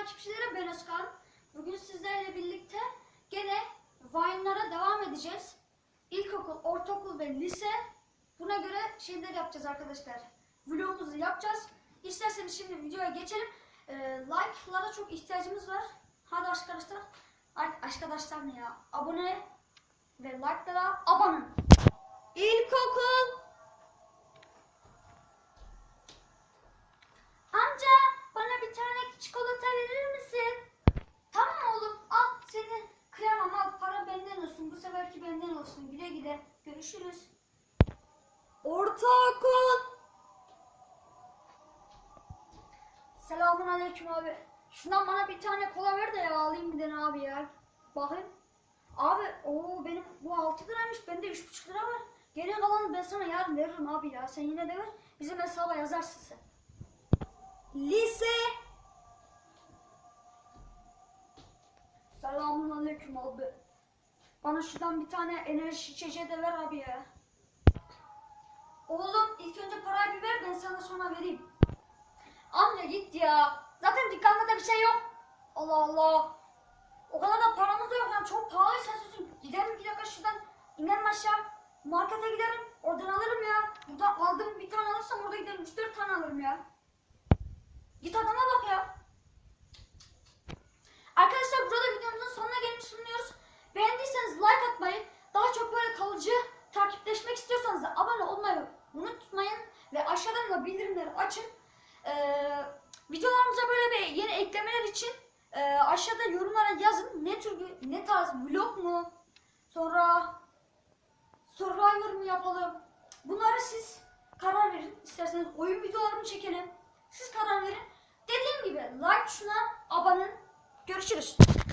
takipçileri ben Özkan. Bugün sizlerle birlikte gene Vine'lara devam edeceğiz. İlkokul, ortaokul ve lise. Buna göre şeyler yapacağız arkadaşlar. Vlogumuzu yapacağız. İsterseniz şimdi videoya geçelim. Ee, like'lara çok ihtiyacımız var. Hadi arkadaşlar. Arkadaşlar ne ya? Abone ve like'lara abone. İlkokul. Güle görüşürüz. Ortaokul. Selamun aleyküm abi. Şundan bana bir tane kola ver de ya alayım bir tane abi ya. Bakayım. Abi o benim bu 6 liraymış bende 3,5 lira var. Geri kalanı ben sana yarın veririm abi ya. Sen yine de ver. Bizim hesaba yazarsın sen. Lise. Selamun aleyküm abi. Bana şuradan bir tane enerji içeceği de ver abi ya. Oğlum ilk önce parayı bir ver ben sana sonra vereyim. Amca git ya. Zaten dükkanda da bir şey yok. Allah Allah. O kadar da paramız da yok lan. Çok pahalı sensin. Giderim bir dakika şuradan. İnerim aşağı. Markete giderim. Oradan alırım ya. Burada aldığım bir tane alırsam orada giderim. 3-4 tane alırım ya. Git adama bak ya. Arkadaşlar burada videomuzun sonuna gelmiş bulunuyoruz. Beğendiyseniz like atmayı, daha çok böyle kalıcı takipleşmek istiyorsanız da abone olmayı unutmayın. Ve aşağıdan da bildirimleri açın. Ee, videolarımıza böyle bir yeni eklemeler için e, aşağıda yorumlara yazın. Ne tür bir, ne tarz vlog mu? Sonra Survivor mu yapalım? Bunları siz karar verin. İsterseniz oyun videolarını çekelim. Siz karar verin. Dediğim gibi like şuna abone. Görüşürüz.